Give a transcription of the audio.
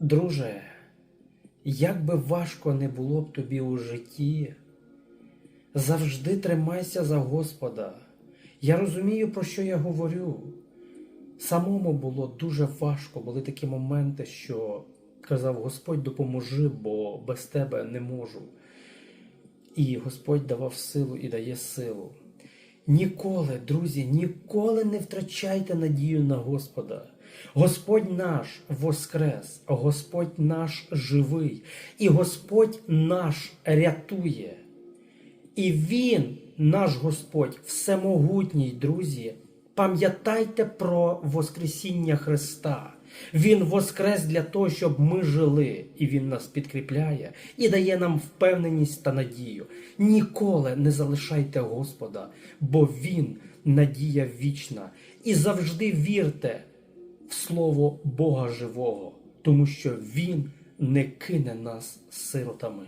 Друже, як би важко не було б тобі у житті, завжди тримайся за Господа. Я розумію, про що я говорю. Самому було дуже важко, були такі моменти, що казав Господь, допоможи, бо без тебе не можу. І Господь давав силу і дає силу. Ніколи, друзі, ніколи не втрачайте надію на Господа. Господь наш воскрес, Господь наш живий, і Господь наш рятує. І Він, наш Господь, всемогутній, друзі, пам'ятайте про Воскресіння Христа. Він воскрес для того, щоб ми жили, і Він нас підкріпляє і дає нам впевненість та надію. Ніколи не залишайте Господа, бо Він надія вічна. І завжди вірте в Слово Бога Живого, тому що Він не кине нас сиротами.